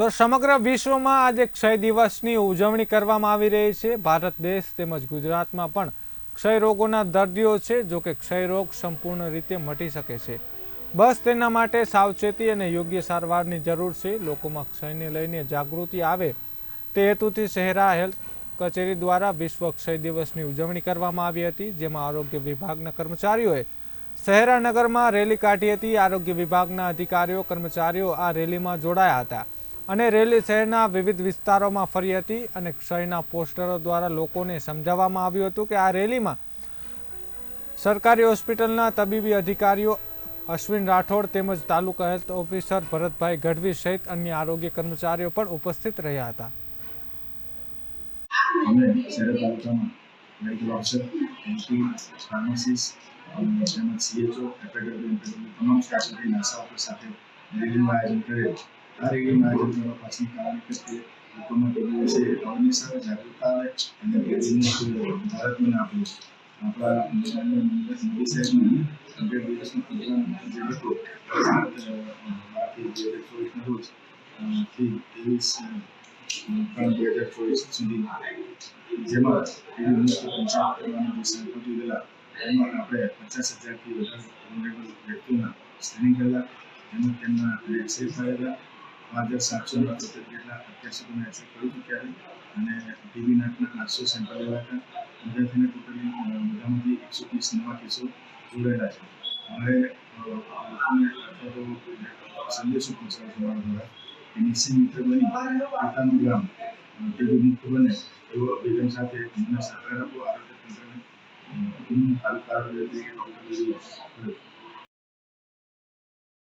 તો સમગ્ર વિશ્વમાં આજે ક્ષય દિવસની ઉજવણી કરવામાં આવી રહી છે. ભારત દેશ તેમજ ગુજરાતમાં પણ ક્ષય રોગોના દર્દીઓ છે, જો કે ક્ષય રોગ સંપૂર્ણ રીતે મટી શકે છે. બસ તેના માટે સાવચેતી અને યોગ્ય સારવારની જરૂર છે. લોકોમાં ક્ષયને લઈને જાગૃતિ આવે તે હેતુથી શહેરા હેલ્થ કચેરી દ્વારા વિશ્વ ક્ષય દિવસની ઉજવણી કરવામાં આવી હતી, જેમાં આરોગ્ય વિભાગના કર્મચારીઓએ શહેરા નગરમાં રેલી કાઢી હતી. આરોગ્ય વિભાગના અધિકારીઓ, કર્મચારીઓ આ રેલીમાં જોડાયા હતા. અને રેલી શહેરના વિવિધ વિસ્તારોમાં ફરી હતી અને ક્ષયના પોસ્ટરો દ્વારા લોકોને સમજાવવામાં આવ્યું હતું કે આ રેલીમાં સરકારી હોસ્પિટલના તબીબી અધિકારીઓ અશ્વિન રાઠોડ તેમજ તાલુકા હેલ્થ ઓફિસર ભરતભાઈ ગઢવી સહિત અન્ય આરોગ્ય કર્મચારીઓ પણ ઉપસ્થિત રહ્યા હતા. મેડિકલ તેમજ સીએચઓ એફએડબ્લ્યુ તમામ સ્ટાફ સાથે રેલીનું આયોજન કરેલ. આ રેલીનું આયોજન કરવા પાછળનું કારણ કે લોકોમાં ટેબલ વિશે આવે જાગૃતતા આવે અને ટેબલનું ભારતનું નામ આપણું મોદી સાહેબનું હંડ્રેડ દિવસનો પ્રોગ્રામ જે હતો બાકી બે હજાર રોજથી ત્રેવીસ ત્રણ બે હજાર ચોવીસ સુધી જેમાં પંચાયત કરવાની જે સંકલ્પ લીધેલા એમાં આપણે પચાસ હજારથી વધારે વ્યક્તિઓના સ્ક્રીનિંગ કરેલા તેમજ તેમના એક્સરે કરેલા પાંચ સાતસો બાસઠ જેટલા અત્યાર સુધીમાં એક્સરે કરી ચૂક્યા છે અને ટીબી નાટના આઠસો સેમ્પલ લેવા હતા. બધા થઈને ટોટલી બધામાંથી એકસો ત્રીસ નવા કેસો જોડાયેલા છે. હવે લોકોને અથવા તો સંદેશો પહોંચાડે છે મારા દ્વારા કે નિશ્ચિત મિત્ર બની પોતાનું ગ્રામ ટીવી મુક્ત બને એવો અભિગમ સાથે મને સહકાર આપો. આરોગ્ય તંત્રને હું હાલ ડૉક્ટર